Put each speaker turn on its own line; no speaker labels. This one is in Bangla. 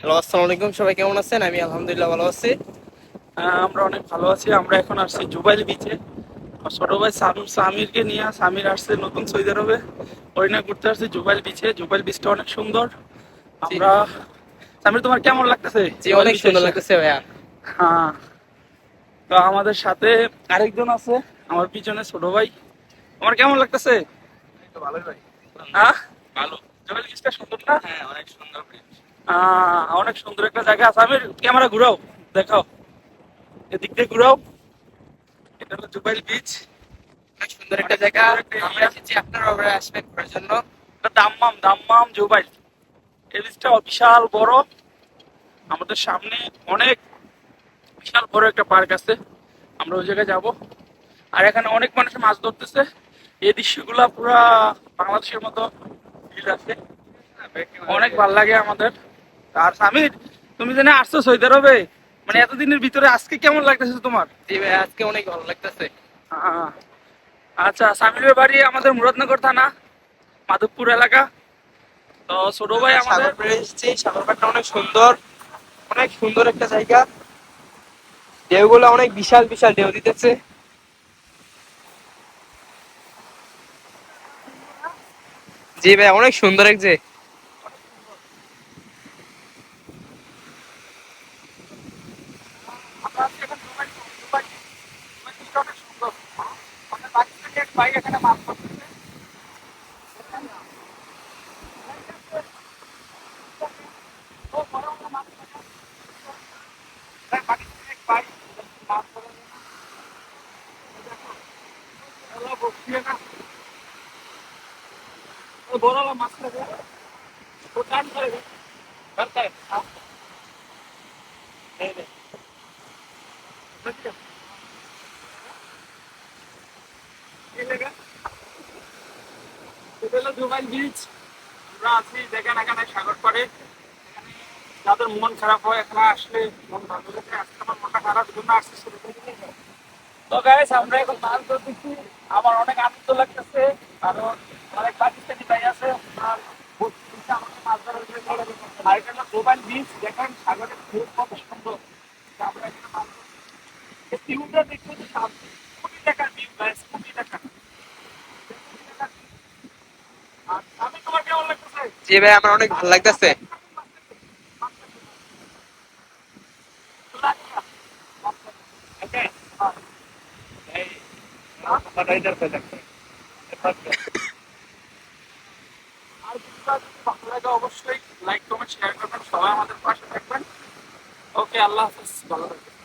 হ্যালো আসসালামু আলাইকুম। সবাই কেমন আছেন? আমি আলহামদুলিল্লাহ ভালো আছি।
আমরা অনেক ভালো আছি। আমরা এখন আসছি জুবাইল বিচে ছোট ভাই সামিরকে নিয়ে সামির আসছে নতুন সৌদি আরবে ওইনা ঘুরতে আসছে জুবাইল বিচে জুবাইল বিচটা অনেক সুন্দর। আমরা সামির তোমার কেমন লাগতেছে?
জি অনেক সুন্দর লাগতেছে ভাইয়া।
হ্যাঁ। তো আমাদের সাথে আরেকজন আছে আমার পিছনে ছোট ভাই। তোমার কেমন লাগতেছে?
ভালোই ভাই।
হ্যাঁ? ভালো। জুবাইল বিচটা সুন্দর না?
হ্যাঁ অনেক সুন্দর
আহ, সুন্দর একটা জায়গা সামির ক্যামেরা ঘুরাও দেখাও। এদিক দিয়ে ঘুরাও। এটা হলো জুবাইল বিচ
সুন্দর একটা জায়গা। আমরা এসেছি আপনারা আসবেন ঘোরার জন্য।
এটা দাম্মাম দাম্মাম জুবাইল। এই বিচটা বিশাল বড়। আমাদের সামনে অনেক বিশাল বড় একটা পার্ক আছে। আমরা ওই জায়গায় যাব। আর এখানে অনেক মানুষ মাছ ধরতেছে। এই দৃশ্যগুলা পুরা বাংলাদেশের মতো ফিল আছে। অনেক ভালো লাগে আমাদের। আর সামির তুমি জানে আসছো সৌদি আরবে মানে এতদিনের ভিতরে আজকে কেমন লাগতেছে তোমার?
জি ভাই আজকে অনেক ভালো লাগতেছে।
আচ্ছা সামিরের বাড়ি আমাদের মুরাদনগর থানা মাধবপুর এলাকা। তো ছোট ভাই আমাদের
এসেছি। সাগরপাড়টা অনেক সুন্দর অনেক সুন্দর একটা জায়গা। ঢেউগুলো অনেক বিশাল বিশাল ঢেউ দিতেছে। জি ভাই অনেক সুন্দর এক যে
আমরা আজকে এখন দুবাই দুবাই দুবাই বিচটা অনেক সুন্দর আমাদের বাড়ি থেকে এক ভাই এখানে মাছ ধরতেছে ও বড় বড় মাছ ধরে। এই বাড়ি থেকে এক ভাই মাছ ধরে। এই দেখো, এগুলো বসিয়ে না। ও বড় বড় মাছ ধরে। ও টান করে দে। ধরতে হয়। আহ। এই নে। বুঝলি? এই জায়গা। এটা মন খারাপ হয়, এখানে আসলে আমার অনেক আনন্দ লাগতেছে। আর এটা কত সুন্দর। আমরা এখানে কোটি টাকার গাইস কোটি টাকা কোটি টাকার view। আর আমি তোমার কেমন লাগতেছে
জি ভাই, আমার অনেক ভালো লাগতেছে।
অবশ্যই লাইক কমেন্ট শেয়ার করবেন, সবাই আমাদের পাশে থাকবেন। ওকে আল্লাহ হাফিজ, ভালো থাকবেন।